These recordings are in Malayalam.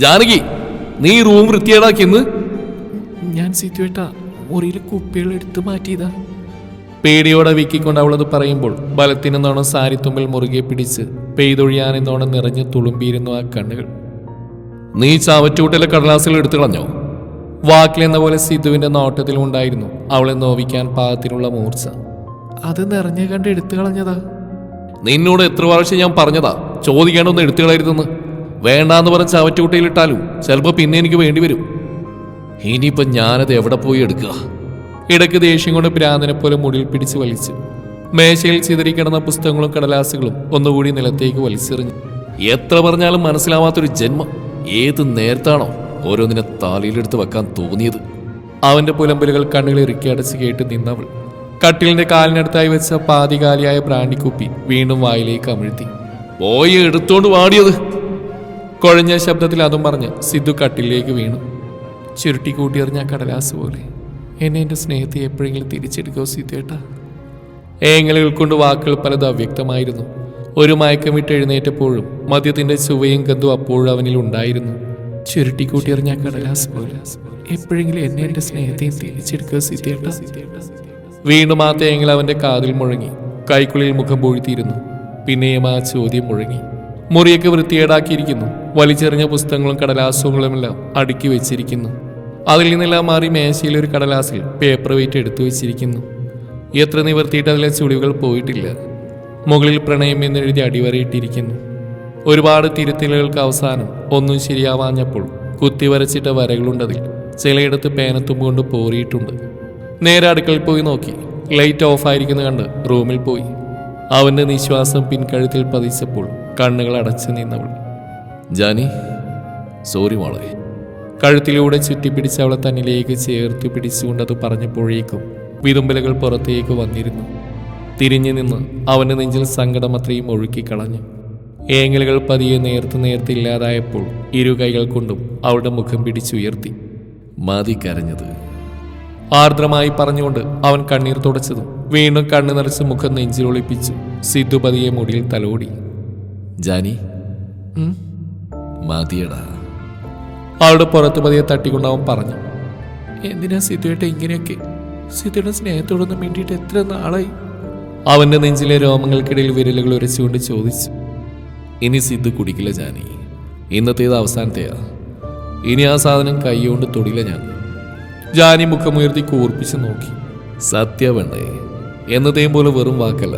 ജാനകി നീ റൂം വൃത്തിയേടാക്കിയെന്ന് ഞാൻ സിറ്റുവേട്ട മുറിയിൽ കുപ്പികൾ എടുത്തു മാറ്റിയതാ. പേടിയോടെ വിക്കിക്കൊണ്ട് അവളത് പറയുമ്പോൾ ബലത്തിനെന്നോണം സാരിത്തുമ്പിൽ മുറുകെ പിടിച്ച് പെയ്തൊഴിയാനെന്നോണം നിറഞ്ഞു തുളുമ്പിയിരുന്നു ആ കണ്ണുകൾ. നീ ചവറ്റൂട്ടിലെ കടലാസുകൾ എടുത്തു കളഞ്ഞോ? വാക്കിലെന്ന പോലെ സിദ്ധുവിന്റെ നോട്ടത്തിലുണ്ടായിരുന്നു അവളെ നോവിക്കാൻ പാകത്തിനുള്ള മൂർച്ച. അത് നിറഞ്ഞ കണ്ട് എടുത്തു കളഞ്ഞതാ. നിന്നോട് എത്ര പ്രാവശ്യം ഞാൻ പറഞ്ഞതാ? ചോദിക്കാണ്ടൊന്ന് എടുത്തു കളയരുതെന്ന്. വേണ്ടാന്ന് പറഞ്ഞ ചവറ്റുകുട്ടയിലിട്ടാലും ചിലപ്പോൾ പിന്നെ എനിക്ക് വേണ്ടി വരും. ഇനിയിപ്പോ ഞാനത് എവിടെ പോയി എടുക്കുക? ഇടയ്ക്ക് ദേഷ്യം കൊണ്ട് ഭ്രാന്തനെ പോലെ മുടിയിൽ പിടിച്ച് വലിച്ചു. മേശയിൽ ചിതറിക്കിടന്ന പുസ്തകങ്ങളും കടലാസുകളും ഒന്നുകൂടി നിലത്തേക്ക് വലിച്ചെറിഞ്ഞു. എത്ര പറഞ്ഞാലും മനസ്സിലാവാത്തൊരു ജന്മം. ഏത് നേരത്താണോ ഓരോന്നിനെ താലിയിലെടുത്ത് വെക്കാൻ തോന്നിയത്. അവന്റെ പുലമ്പലുകൾ കണ്ണുകൾ ഇറുക്കി അടച്ച് കേട്ട് നിന്നവൾ. കട്ടിലിന്റെ കാലിനടുത്തായി വെച്ച പാതികാലിയായ ബ്രാണ്ടിക്കുപ്പി വീണ്ടും വായിലേക്ക് അമിഴ്ത്തി. പോയി എടുത്തോണ്ട് വാടിയത്. കുഴഞ്ഞ ശബ്ദത്തിൽ അതും പറഞ്ഞ് സിദ്ധു കട്ടിലേക്ക് വീണു. ചുരുട്ടി കൂട്ടിയെറിഞ്ഞ കടലാസ് പോലെ. എന്നെ എന്റെ സ്നേഹത്തെ എപ്പോഴെങ്കിലും തിരിച്ചെടുക്കോ സിദ്ധേട്ടാ ഏങ്ങലുകൾ കൊണ്ട് വാക്കുകൾ പലത് അവ്യക്തമായിരുന്നു. ഒരു മയക്കം വിട്ട് എഴുന്നേറ്റപ്പോഴും മദ്യത്തിന്റെ ചുവയും ഗന്ധവും അപ്പോഴും അവനിൽ ഉണ്ടായിരുന്നു. ചുരുട്ടി കൂട്ടിയെറിഞ്ഞ കടലാസ് പോലെ. എപ്പോഴെങ്കിലും എന്നെ എന്റെ സ്നേഹത്തെയും തിരിച്ചെടുക്കോ സിദ്ധേട്ടാ വീണ്ടും ആ തേങ്ങൽ അവന്റെ കാതിൽ മുഴങ്ങി. കൈക്കുള്ളിൽ മുഖം പൂഴ്ത്തിയിരുന്നു. പിന്നെയും ആ ചോദ്യം മുഴങ്ങി. മുറിയൊക്കെ വൃത്തികേടാക്കിയിരിക്കുന്നു. വലിച്ചെറിഞ്ഞ പുസ്തകങ്ങളും കടലാസുകളുമെല്ലാം അടുക്കി വെച്ചിരിക്കുന്നു. അതിൽ നിന്നെല്ലാം മാറി മേശയിൽ ഒരു കടലാസിൽ പേപ്പർ വെയിറ്റ് എടുത്തു വെച്ചിരിക്കുന്നു. എത്ര നിവർത്തിയിട്ട് അതിലെ ചുളിവുകൾ പോയിട്ടില്ല. മുകളിൽ പ്രണയം എന്നെഴുതി അടിവരയിട്ടിരിക്കുന്നു. ഒരുപാട് തിരുത്തലുകൾക്ക് അവസാനം ഒന്നും ശരിയാവാഞ്ഞപ്പോൾ കുത്തി വരച്ചിട്ട വരകളുണ്ടതിൽ ചിലയിടത്ത് പേനത്തുമ്പ് കൊണ്ട് പോറിയിട്ടുണ്ട്. നേരെ അടുക്കളയിൽ പോയി നോക്കി. ലൈറ്റ് ഓഫ് ആയിരിക്കുന്ന കണ്ട് റൂമിൽ പോയി. അവന്റെ നിശ്വാസം പിൻകഴുത്തിൽ പതിച്ചപ്പോൾ കണ്ണുകൾ അടച്ചു നിന്നവൾ. ജാനി സോറി മോളെ. കഴുത്തിലൂടെ ചുറ്റിപ്പിടിച്ച് അവളെ തന്നിലേക്ക് ചേർത്ത് പിടിച്ചുകൊണ്ടത് പറഞ്ഞപ്പോഴേക്കും വിതുമ്പലകൾ പുറത്തേക്ക് വന്നിരുന്നു. തിരിഞ്ഞു നിന്ന് അവന്റെ നെഞ്ചിൽ സങ്കടം അത്രയും ഒഴുക്കിക്കളഞ്ഞു. ഏങ്ങലുകൾ പതിയെ നേർത്ത് നേർത്ത് ഇല്ലാതായപ്പോൾ ഇരു കൈകൾ കൊണ്ടും അവളുടെ മുഖം പിടിച്ചുയർത്തി. മതി കരഞ്ഞത്. ആർദ്രമായി പറഞ്ഞുകൊണ്ട് അവൻ കണ്ണീർ തുടച്ചതും വീണ്ടും കണ്ണു നിറച്ച് മുഖം നെഞ്ചിലൊളിപ്പിച്ചു സിദ്ധു പതിയെ മുടിയിൽ തലോടി. ജാനി. മതിയടാ. അവളുടെ പുറത്ത് പതിയെ തട്ടിക്കൊണ്ട് അവൻ പറഞ്ഞു. എന്തിനാ സിദ്ധുവേട്ട ഇങ്ങനെയൊക്കെ? സിദ്ധുയുടെ സ്നേഹത്തോടൊന്നും വേണ്ടിയിട്ട് എത്ര നാളായി? അവന്റെ നെഞ്ചിലെ രോമങ്ങൾക്കിടയിൽ വിരലുകൾ ഉരച്ചുകൊണ്ട് ചോദിച്ചു. ഇനി സിദ്ധു കുടിക്കില്ല ജാനി. ഇന്നത്തേത് അവസാനത്തെയാ. ഇനി ആ സാധനം കൈകൊണ്ട് തൊടില്ല ഞാൻ. ജാനി മുഖമുയർത്തി കൂർപ്പിച്ച് നോക്കി. സത്യ വേണ്ടേ. എന്നതേം പോലെ വെറും വാക്കല്ല.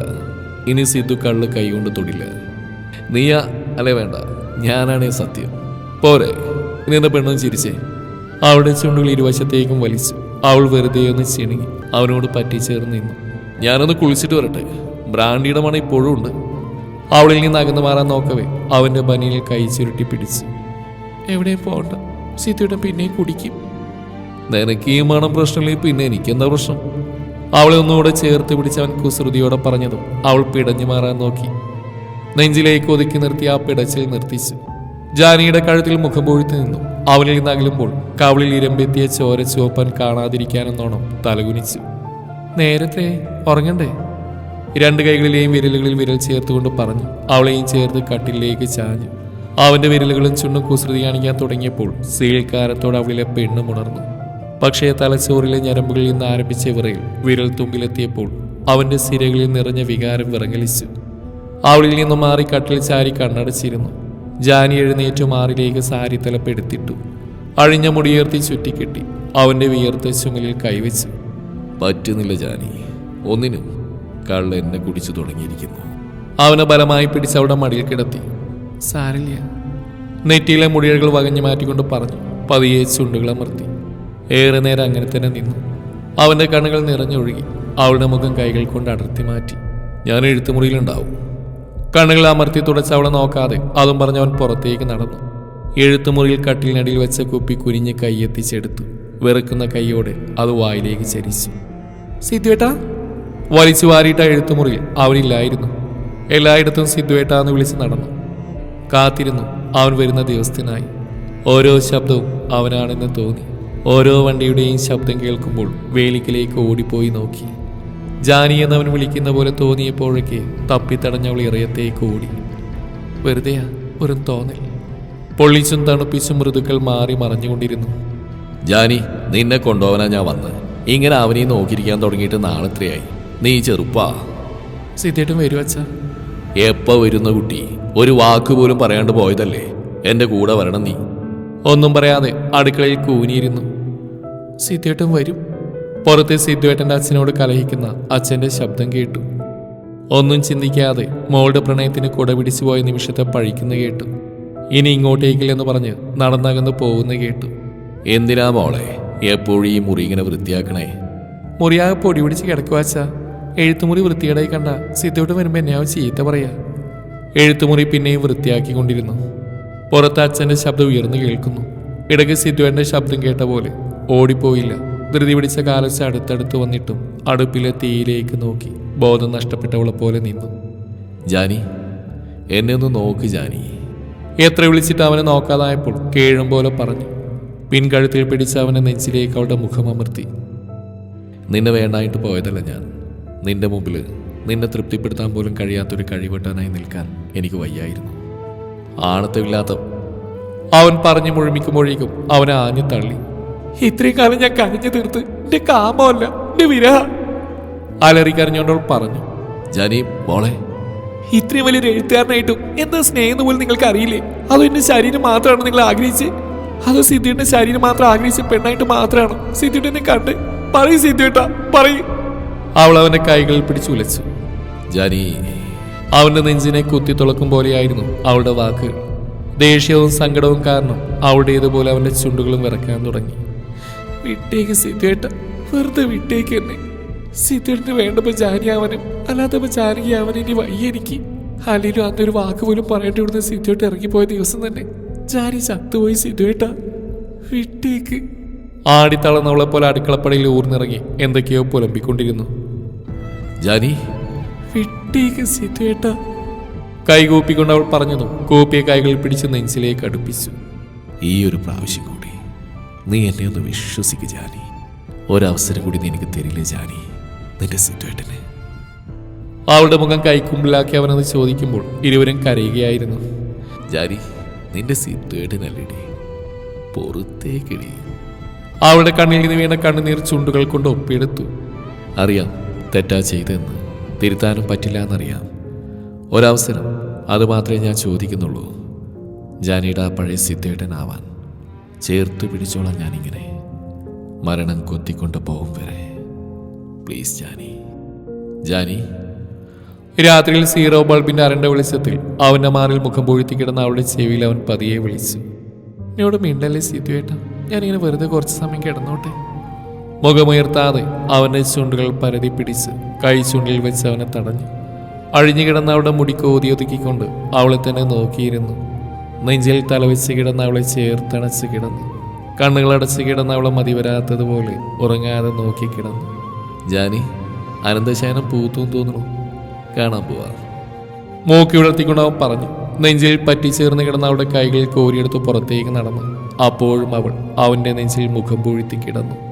ഇനി സിദ്ധു കള്ള് കൈകൊണ്ട് തൊടില്ല. നീയാ? അല്ലേ വേണ്ട. ഞാനാണേ സത്യം. പോരെ. എന്താ പെണ്ണും ചിരിച്ചേ? അവളുടെ ചുണ്ടുകൾ ഇരുവശത്തേക്കും വലിച്ചു. അവൾ വെറുതെ ഒന്ന് ചിണുങ്ങി അവനോട് പറ്റിച്ചേർന്ന് നിന്നു. ഞാനൊന്ന് കുളിച്ചിട്ട് വരട്ടെ. ബ്രാൻഡിയുടെ മണം ഇപ്പോഴും ഉണ്ട്. അവളിൽ നിന്ന് അകന്നു മാറാൻ നോക്കവേ. അവന്റെ ബനിയിൽ കൈ ചുരുട്ടി പിടിച്ചു. എവിടെ പോകണ്ട. സിത്തിയുടെ പിന്നെ കുടിക്കും. നിനക്ക് ഈ മണം പ്രശ്നമില്ലെങ്കിൽ പിന്നെ എനിക്കെന്താ പ്രശ്നം? അവളെ ഒന്നുകൂടെ ചേർത്ത് പിടിച്ച് അവൻ കുസൃതിയോടെ പറഞ്ഞതും അവൾ പിടഞ്ഞു മാറാൻ നോക്കി. നെഞ്ചിലേക്ക് ഒതുക്കി നിർത്തി ആ പിടച്ചിൽ നിർത്തിച്ചു ജാനിയുടെ കഴുത്തിൽ മുഖം പൊഴുത്തു നിന്നു. അവനിൽ നിന്ന് അകലുമ്പോൾ കവളിൽ ഇരമ്പെത്തിയ ചോര ചുവപ്പൻ കാണാതിരിക്കാനെന്നോണം തലകുനിച്ചു. നേരത്തെ ഉറങ്ങണ്ടേ? രണ്ട് കൈകളിലെയും വിരലുകളിൽ വിരൽ ചേർത്തുകൊണ്ട് പറഞ്ഞു. അവളെയും ചേർത്ത് കട്ടിലേക്ക് ചാഞ്ഞു. അവന്റെ വിരലുകളും ചുണ്ടും കുസൃതി കാണിക്കാൻ തുടങ്ങിയപ്പോൾ സീൽക്കാരത്തോട് അവളിലെ പെണ്ണ് ഉണർന്നു പക്ഷേ തലച്ചോറിലെ ഞരമ്പുകളിൽ നിന്ന് ആരംഭിച്ച വിറയിൽ വിരൽ തുമ്പിലെത്തിയപ്പോൾ അവന്റെ സിരകളിൽ നിറഞ്ഞ വികാരം വിറങ്ങലിച്ചു. അവളിൽ നിന്ന് മാറി കട്ടിൽ ചാരി കണ്ണടച്ചിരുന്നു. ജാനി എഴുന്നേറ്റു മാറിലേക്ക് സാരി തലപ്പെടുത്തിട്ടു. അഴിഞ്ഞ മുടിയേർത്തി ചുറ്റിക്കെട്ടി. അവന്റെ വിയർത്ത ചുമലിൽ കൈവച്ചു. പറ്റുന്നില്ല ജാനി. ഒന്നിനും കള്ള എന്നെ കുടിച്ചു തുടങ്ങിയിരിക്കുന്നു. അവനെ ബലമായി പിടിച്ച് അവിടെ മടിയിൽ കിടത്തി. സാരില്ല നെറ്റിയിലെ മുടിയകൾ വകഞ്ഞു മാറ്റിക്കൊണ്ട് പറഞ്ഞു. പതിയെ ചുണ്ടുകളെ അമർത്തി. ഏറെ നേരം അങ്ങനെ തന്നെ നിന്നു. അവന്റെ കണ്ണുകൾ നിറഞ്ഞൊഴുകി. അവളുടെ മുഖം കൈകൾ കൊണ്ട് അടർത്തി മാറ്റി. ഞാൻ എഴുത്തുമുറിയിലുണ്ടാവും. കണ്ണുകൾ അമർത്തി തുടച്ച് അവളെ നോക്കാതെ അതും പറഞ്ഞ് അവൻ പുറത്തേക്ക് നടന്നു. എഴുത്തുമുറിയിൽ കട്ടിലിനടിയിൽ വെച്ച കുപ്പി കുനിഞ്ഞ് കൈയെത്തിച്ചെടുത്തു വെറുക്കുന്ന കൈയോടെ അത് വായിലേക്ക് ചരിച്ചു. സിദ്ധുവേട്ടാ? വലിച്ചു വാരിയിട്ട എഴുത്തുമുറിയിൽ അവനില്ലായിരുന്നു എല്ലായിടത്തും സിദ്ധുവേട്ട എന്ന് വിളിച്ച് നടന്നു. കാത്തിരുന്നു അവൻ വരുന്ന ദിവസത്തിനായി. ഓരോ ശബ്ദവും അവനാണെന്ന് തോന്നി. ഓരോ വണ്ടിയുടെയും ശബ്ദം കേൾക്കുമ്പോൾ വേലിക്കിലേക്ക് ഓടിപ്പോയി നോക്കി. ജാനി എന്നവൻ വിളിക്കുന്ന പോലെ തോന്നിയപ്പോഴേക്ക് തപ്പിത്തടഞ്ഞവൾ ഇറയത്തേക്ക് ഓടി. വെറുതെയാ ഒരു തോന്നൽ. പൊള്ളിച്ചും തണുപ്പിച്ചും മൃദുക്കൾ മാറി മറഞ്ഞുകൊണ്ടിരുന്നു. ജാനി നിന്നെ കൊണ്ടുപോകാനാ ഞാൻ വന്ന് ഇങ്ങനെ അവനെ നോക്കിയിരിക്കാൻ തുടങ്ങിയിട്ട് നാളെത്രയായി? നീ ചെറുപ്പാ. സിദ്ധേട്ടൻ വരും എപ്പ വരുന്ന കുട്ടി? ഒരു വാക്ക് പോലും പറയാണ്ട് പോയതല്ലേ? എന്റെ കൂടെ വരണം നീ. ഒന്നും പറയാതെ അടുക്കളയിൽ കൂനിയിരുന്നു. സിദ്ധേട്ടൻ വരും. പുറത്തെ സിദ്ധുവേട്ടന്റെ അച്ഛനോട് കലഹിക്കുന്ന അച്ഛന്റെ ശബ്ദം കേട്ടു. ഒന്നും ചിന്തിക്കാതെ മോളുടെ പ്രണയത്തിന് കുട പിടിച്ചു പോയ നിമിഷത്തെ പഴിക്കുന്ന കേട്ടു. ഇനി ഇങ്ങോട്ടേക്കില്ലെന്ന് പറഞ്ഞ് നടന്നകന്ന് പോകുന്ന കേട്ടു. എന്തിനാ മോളെ എപ്പോഴും ഈ മുറി ഇങ്ങനെ വൃത്തിയാക്കണേ? മുറിയാകെ പൊടി പിടിച്ച് കിടക്കുവാച്ച എഴുത്തുമുറി വൃത്തികേടായി കണ്ട സിദ്ധോട്ട് വരുമ്പോൾ എന്നെയാവും ചീത്ത പറയാ. എഴുത്തുമുറി പിന്നെയും വൃത്തിയാക്കിക്കൊണ്ടിരുന്നു. പുറത്ത് അച്ഛന്റെ ശബ്ദം ഉയർന്നു കേൾക്കുന്നു. ഇടയ്ക്ക് സിദ്ധുവേട്ടന്റെ ശബ്ദം കേട്ട പോലെ ഓടിപ്പോയില്ല. ധൃതി പിടിച്ച കാലച്ച് അടുത്തടുത്ത് വന്നിട്ടും അടുപ്പിലെ തീയിലേക്ക് നോക്കി ബോധം നഷ്ടപ്പെട്ടവളെ പോലെ നിന്നു. ജാനി എന്നെ ഒന്ന് നോക്ക് ജാനി. എത്ര വിളിച്ചിട്ട് അവനെ നോക്കാതായപ്പോൾ കേഴും പോലെ പറഞ്ഞു. പിൻകഴുത്തിൽ പിടിച്ച് അവനെ നെഞ്ചിലേക്ക് അവളുടെ മുഖം അമർത്തി. നിന്നെ വേണ്ടായിട്ട് പോയതല്ല ഞാൻ. നിന്റെ മുമ്പിൽ നിന്നെ തൃപ്തിപ്പെടുത്താൻ പോലും കഴിയാത്തൊരു കഴിവെട്ടാനായി നിൽക്കാൻ എനിക്ക് വയ്യായിരുന്നു. ആണത്തമില്ലാത്ത അവൻ പറഞ്ഞു മുഴുമിക്കുമ്പോഴേക്കും അവനെ ആഞ്ഞു തള്ളി. ഇത്രയും കാലം ഞാൻ കരഞ്ഞു തീർത്ത് എന്റെ കാമമല്ല എന്റെ വിരഹ. അലറി കരഞ്ഞോണ്ടോൾ പറഞ്ഞു ജാനി മോളെ. ഇത്രയും വലിയൊരു എഴുത്തുകാരനായിട്ടും എന്താ സ്നേഹം പോലും നിങ്ങൾക്ക് അറിയില്ലേ? അതോ എന്റെ ശരീരം മാത്രമാണ് നിങ്ങൾ ആഗ്രഹിച്ച്? അതോ സിദ്ധിയുടെ ശരീരം മാത്രം ആഗ്രഹിച്ച പെണ്ണായിട്ട് മാത്രമാണ്? സിദ്ധിയുടെ എന്നെ കണ്ട് പറയൂ സിദ്ധിട്ടാ പറയൂ. അവൾ അവന്റെ കൈകളിൽ പിടിച്ചു ഉലച്ചു. ജാനി അവന്റെ നെഞ്ചിനെ കുത്തി തുളക്കും പോലെയായിരുന്നു അവളുടെ വാക്കുകൾ ദേഷ്യവും സങ്കടവും കാരണം അവളുടേതുപോലെ അവന്റെ ചുണ്ടുകളും വിറക്കാൻ തുടങ്ങി. വിട്ടേക്ക് സിദ്ധേട്ട വെറുതെ വിട്ടേക്ക് എന്നെ. സിദ്ധേട്ടിന് വേണ്ടപ്പോ ജാനിയാവനും അല്ലാത്തപ്പോ ജാനകിയാവനും ഇനി വയ്യ എനിക്ക്. അല്ലെങ്കിലും അന്നൊരു വാക്ക് പോലും പറയേണ്ടി ഇവിടുന്ന് സിദ്ധേട്ട് ഇറങ്ങിപ്പോയ ദിവസം തന്നെ ജാനി ചത്തുപോയി സിദ്ധേട്ട വിട്ടേക്ക്. ആടിത്തളർന്നവളെ പോലെ അടുക്കളപ്പടയിൽ ഊർന്നിറങ്ങി എന്തൊക്കെയോ പുലമ്പിക്കൊണ്ടിരുന്നു. ജാനി? വിട്ടേക്ക് സിദ്ധേട്ട കൈകൂപ്പിക്കൊണ്ട് അവൾ പറഞ്ഞതും കൂപ്പിയ കൈകളിൽ പിടിച്ച് നെഞ്ചിലേക്ക് അടുപ്പിച്ചു. ഈ ഒരു പ്രാവശ്യം നീ എന്നെ ഒന്ന് വിശ്വസിക്കുക ജാനി. ഒരവസരം കൂടി നീ എനിക്ക് തരില്ലേ ജാനി? നിന്റെ സിറ്റുവേറ്റിന് അവളുടെ മുഖം കൈക്കുമ്പിലാക്കി അവനത് ചോദിക്കുമ്പോൾ ഇരുവരും കരയുകയായിരുന്നു. ജാനി നിന്റെ സിറ്റുവേറ്റിനല്ലേ പുറത്തേക്കിടി. അവളുടെ കണ്ണിൽ നിന്ന് വീണ കണ്ണുനീർ ചുണ്ടുകൾ കൊണ്ട് ഒപ്പിയെടുത്തു. അറിയാം തെറ്റാ ചെയ്തെന്ന് തിരുത്താനും പറ്റില്ല എന്നറിയാം. ഒരവസരം അത് മാത്രമേ ഞാൻ ചോദിക്കുന്നുള്ളൂ. ജാനിയുടെ ആ പഴയ സിദ്ധേട്ടനാവാൻ ചേർത്ത് പിടിച്ചോളാം ഞാനിങ്ങനെ. മരണം കൊത്തിക്കൊണ്ട് പോകും വരെ. പ്ലീസ് ജാനി. ജാനി? രാത്രിയിൽ സീറോ ബൾബിന്റെ അരണ്ട വെളിച്ചത്തിൽ അവന്റെ മാറിൽ മുഖം പൊഴുത്തി കിടന്ന അവളുടെ ചെവിയിൽ അവൻ പതിയെ വിളിച്ചു. എന്നോട് മിണ്ടല്ലേ സീതുവേട്ട ഞാനിങ്ങനെ വെറുതെ കുറച്ച് സമയം കിടന്നോട്ടെ? മുഖമുയർത്താതെ അവന്റെ ചുണ്ടുകൾ പരതി പിടിച്ച് കൈ ചുണ്ടിൽ വെച്ച് അവനെ തടഞ്ഞു. അഴിഞ്ഞു കിടന്ന അവളുടെ മുടി കോതി ഒതുക്കിക്കൊണ്ട് അവളെ തന്നെ നോക്കിയിരുന്നു. നെഞ്ചിൽ തലവെച്ച് കിടന്ന അവളെ ചേർത്തണച്ച് കിടന്നു. കണ്ണുകളടച്ച് കിടന്ന അവളെ മതിവരാത്തതുപോലെ ഉറങ്ങാതെ നോക്കി കിടന്നു. ജാനി അനന്തശയനം പൂത്തും തോന്നുന്നു. കാണാൻ പോവാ. മൂക്കി ഉണർത്തിക്കൊണ്ട് അവൻ പറഞ്ഞു. നെഞ്ചിൽ പറ്റിച്ചേർന്ന് കിടന്ന അവളുടെ കൈകൾ കോരിയെടുത്ത് പുറത്തേക്ക് നടന്നു. അപ്പോഴും അവൾ അവന്റെ നെഞ്ചിൽ മുഖം പൂഴ്ത്തി കിടന്നു.